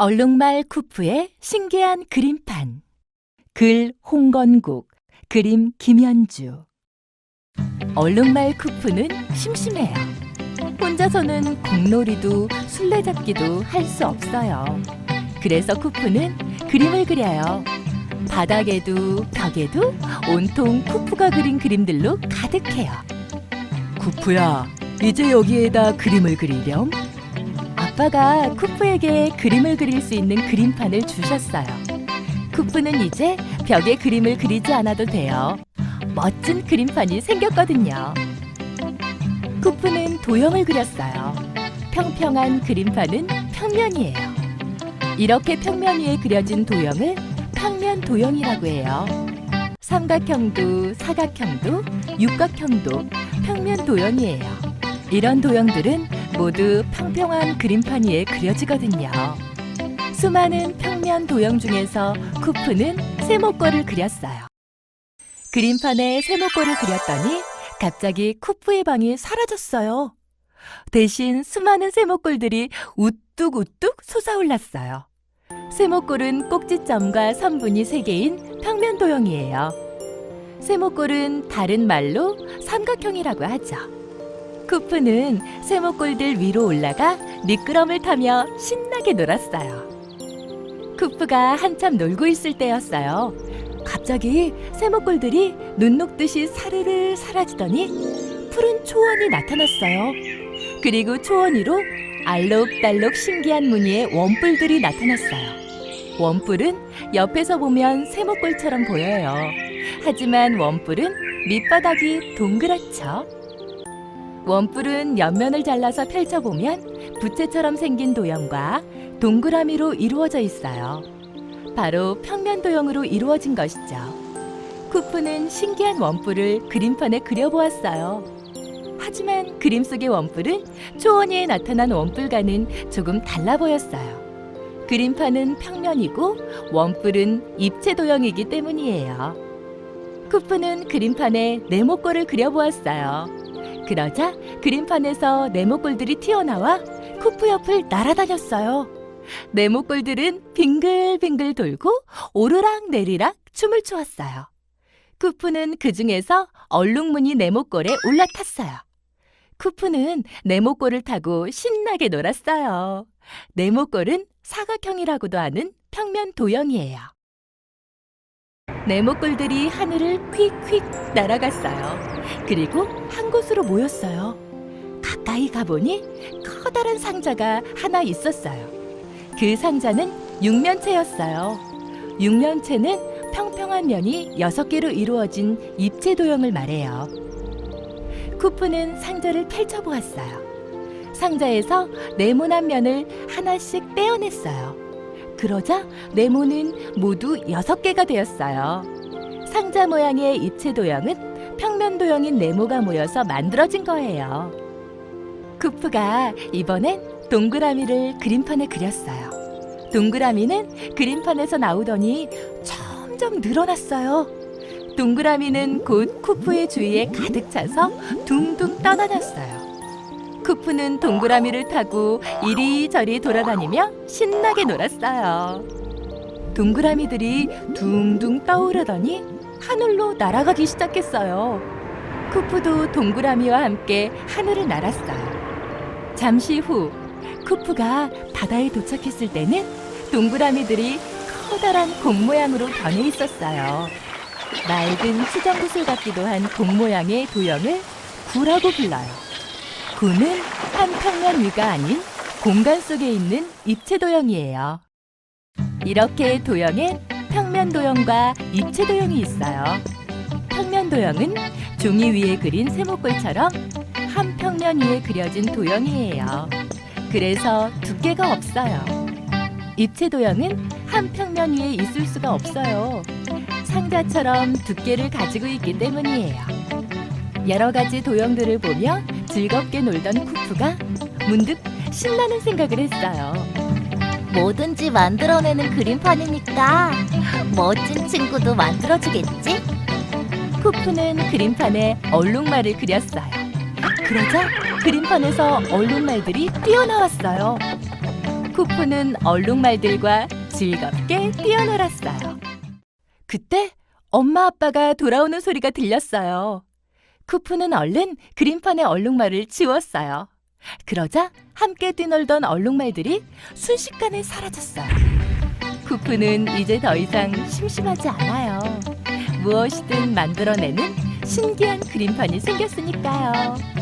얼룩말 쿠프의 신기한 그림판. 글 홍건국, 그림 김현주. 얼룩말 쿠프는 심심해요. 혼자서는 공놀이도 술래잡기도 할 수 없어요. 그래서 쿠프는 그림을 그려요. 바닥에도 벽에도 온통 쿠프가 그린 그림들로 가득해요. 쿠프야, 이제 여기에다 그림을 그리렴. 아빠가 쿠프에게 그림을 그릴 수 있는 그림판을 주셨어요. 쿠프는 이제 벽에 그림을 그리지 않아도 돼요. 멋진 그림판이 생겼거든요. 쿠프는 도형을 그렸어요. 평평한 그림판은 평면이에요. 이렇게 평면 위에 그려진 도형을 평면 도형이라고 해요. 삼각형도 사각형도 육각형도 평면 도형이에요. 이런 도형들은 모두 평평한 그림판 위에 그려지거든요. 수많은 평면 도형 중에서 쿠프는 세모꼴을 그렸어요. 그림판에 세모꼴을 그렸더니 갑자기 쿠프의 방이 사라졌어요. 대신 수많은 세모꼴들이 우뚝우뚝 솟아올랐어요. 세모꼴은 꼭지점과 선분이 세 개인 평면 도형이에요. 세모꼴은 다른 말로 삼각형이라고 하죠. 쿠프는 세모꼴들 위로 올라가 미끄럼을 타며 신나게 놀았어요. 쿠프가 한참 놀고 있을 때였어요. 갑자기 세모꼴들이 눈 녹듯이 사르르 사라지더니 푸른 초원이 나타났어요. 그리고 초원 위로 알록달록 신기한 무늬의 원뿔들이 나타났어요. 원뿔은 옆에서 보면 세모꼴처럼 보여요. 하지만 원뿔은 밑바닥이 동그랗죠. 원뿔은 옆면을 잘라서 펼쳐보면 부채처럼 생긴 도형과 동그라미로 이루어져 있어요. 바로 평면 도형으로 이루어진 것이죠. 쿠프는 신기한 원뿔을 그림판에 그려보았어요. 하지만 그림 속의 원뿔은 초원 위에 나타난 원뿔과는 조금 달라 보였어요. 그림판은 평면이고 원뿔은 입체 도형이기 때문이에요. 쿠프는 그림판에 네모꼴을 그려보았어요. 그러자 그림판에서 네모꼴들이 튀어나와 쿠프 옆을 날아다녔어요. 네모꼴들은 빙글빙글 돌고 오르락 내리락 춤을 추었어요. 쿠프는 그 중에서 얼룩무늬 네모꼴에 올라탔어요. 쿠프는 네모꼴을 타고 신나게 놀았어요. 네모꼴은 사각형이라고도 하는 평면 도형이에요. 네모꼴들이 하늘을 휙휙 날아갔어요. 그리고 한 곳으로 모였어요. 가까이 가보니 커다란 상자가 하나 있었어요. 그 상자는 육면체였어요. 육면체는 평평한 면이 여섯 개로 이루어진 입체 도형을 말해요. 쿠프는 상자를 펼쳐보았어요. 상자에서 네모난 면을 하나씩 떼어냈어요. 그러자 네모는 모두 여섯 개가 되었어요. 상자 모양의 입체 도형은 평면 도형인 네모가 모여서 만들어진 거예요. 쿠프가 이번엔 동그라미를 그림판에 그렸어요. 동그라미는 그림판에서 나오더니 점점 늘어났어요. 동그라미는 곧 쿠프의 주위에 가득 차서 둥둥 떠다녔어요. 쿠프는 동그라미를 타고 이리저리 돌아다니며 신나게 놀았어요. 동그라미들이 둥둥 떠오르더니 하늘로 날아가기 시작했어요. 쿠프도 동그라미와 함께 하늘을 날았어요. 잠시 후 쿠프가 바다에 도착했을 때는 동그라미들이 커다란 공 모양으로 변해 있었어요. 맑은 수정구슬 같기도 한공 모양의 도형을 구라고 불러요. 구는 한 평면 위가 아닌 공간 속에 있는 입체 도형이에요. 이렇게 도형엔 평면 도형과 입체 도형이 있어요. 평면 도형은 종이 위에 그린 세모꼴처럼 한 평면 위에 그려진 도형이에요. 그래서 두께가 없어요. 입체 도형은 한 평면 위에 있을 수가 없어요. 상자처럼 두께를 가지고 있기 때문이에요. 여러 가지 도형들을 보며 즐겁게 놀던 쿠프가 문득 신나는 생각을 했어요. 뭐든지 만들어내는 그림판이니까 멋진 친구도 만들어주겠지? 쿠프는 그림판에 얼룩말을 그렸어요. 그러자 그림판에서 얼룩말들이 뛰어나왔어요. 쿠프는 얼룩말들과 즐겁게 뛰어놀았어요. 그때 엄마 아빠가 돌아오는 소리가 들렸어요. 쿠프는 얼른 그림판의 얼룩말을 지웠어요. 그러자 함께 뛰놀던 얼룩말들이 순식간에 사라졌어요. 쿠프는 이제 더 이상 심심하지 않아요. 무엇이든 만들어내는 신기한 그림판이 생겼으니까요.